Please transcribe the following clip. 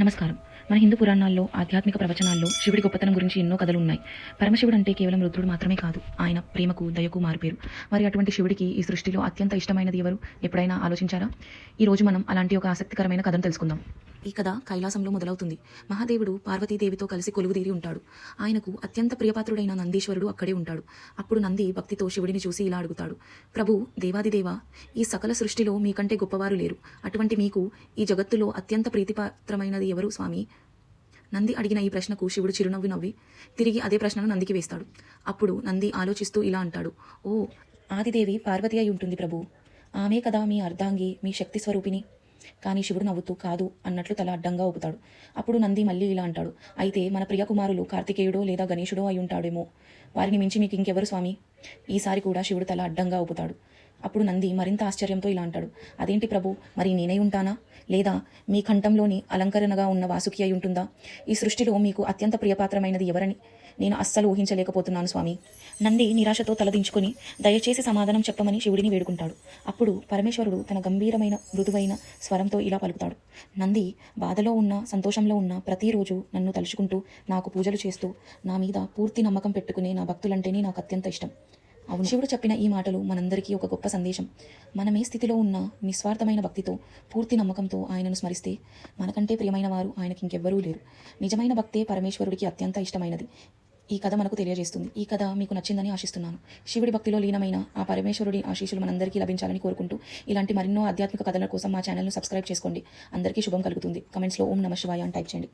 నమస్కారం. మన హిందూ పురాణాల్లో ఆధ్యాత్మిక ప్రవచనాల్లో శివుడి గొప్పతనం గురించి ఎన్నో కథలు ఉన్నాయి. పరమశివుడు అంటే కేవలం రుద్రుడు మాత్రమే కాదు ఆయన ప్రేమకు దయకు మారుపేరు. మరి అటువంటి శివుడికి ఈ సృష్టిలో అత్యంత ఇష్టమైనది ఎవరు? ఎప్పుడైనా ఆలోచించారా? ఈ రోజు మనం అలాంటి ఒక ఆసక్తికరమైన కథను తెలుసుకుందాం. ఈ కథ కైలాసంలో మొదలవుతుంది. మహాదేవుడు పార్వతీదేవితో కలిసి కొలువుదీరి ఉంటాడు. ఆయనకు అత్యంత ప్రియపాత్రుడైన నందీశ్వరుడు అక్కడే ఉంటాడు. అప్పుడు నంది భక్తితో శివుడిని చూసి ఇలా అడుగుతాడు. ప్రభు దేవాదిదేవ ఈ సకల సృష్టిలో మీకంటే గొప్పవారు లేరు. అటువంటి మీకు ఈ జగత్తులో అత్యంత ప్రీతిపాత్రమైనది ఎవరు స్వామి నంది అడిగిన ఈ ప్రశ్నకు శివుడు చిరునవ్వు నవ్వి తిరిగి అదే ప్రశ్నను నందికి వేస్తాడు. అప్పుడు నంది ఆలోచిస్తూ ఇలా అంటాడు. ఓ ఆదిదేవి పార్వతి అయి ఉంటుంది ప్రభు. ఆమె కదా మీ అర్ధాంగి మీ శక్తి స్వరూపిణి. కానీ శివుడు నవ్వుతూ కాదు అన్నట్లు తల అడ్డంగా ఊపుతాడు. అప్పుడు నంది మళ్ళీ ఇలా అంటాడు. అయితే మన ప్రియ కుమారులు కార్తికేయుడో లేదా గణేశుడో అయి ఉంటాడేమో. వారిని మించి మీకు ఇంకెవరు స్వామి? ఈసారి కూడా శివుడు తల అడ్డంగా ఊపుతాడు. అప్పుడు నంది మరింత ఆశ్చర్యంతో ఇలా అంటాడు. అదేంటి ప్రభు మరి నేనే ఉంటానా? లేదా మీ కంఠంలోని అలంకరణగా ఉన్న వాసుకి అయి ఉంటుందా? ఈ సృష్టిలో మీకు అత్యంత ప్రియపాత్రమైనది ఎవరని నేను అస్సలు ఊహించలేకపోతున్నాను స్వామి. నంది నిరాశతో తలదించుకొని దయచేసి సమాధానం చెప్పమని శివుడిని వేడుకుంటాడు. అప్పుడు పరమేశ్వరుడు తన గంభీరమైన మృదువైన స్వరంతో ఇలా పలుకుతాడు. నంది బాధలో ఉన్న సంతోషంలో ఉన్న ప్రతిరోజు నన్ను తలుచుకుంటూ నాకు పూజలు చేస్తూ నా మీద పూర్తి నమ్మకం పెట్టుకునే నా భక్తులంటేనే నాకు అత్యంత ఇష్టం. శివుడు చెప్పిన ఈ మాటలు మనందరికీ ఒక గొప్ప సందేశం. మనమే స్థితిలో ఉన్న నిస్వార్థమైన భక్తితో పూర్తి నమ్మకంతో ఆయనను స్మరిస్తే మనకంటే ప్రియమైన వారు ఆయనకి ఇంకెవ్వరూ లేరు. నిజమైన భక్తే పరమేశ్వరుడికి అత్యంత ఇష్టమైనది. ఈ కథ మనకు తెలియజేస్తుంది. ఈ కథ మీకు నచ్చిందని ఆశిస్తున్నాను. శివుడి భక్తిలో లీనమైన ఆ పరమేశ్వరుడి ఆశీస్సులు మనందరికీ లభించాలని కోరుకుంటూ ఇలాంటి మరెన్నో ఆధ్యాత్మిక కథల కోసం మా ఛానల్ను సబ్స్క్రైబ్ చేసుకోండి. అందరికీ శుభం కలుగుతుంది. కమెంట్స్లో ఓం నమ శివాయ అని టైప్ చేయండి.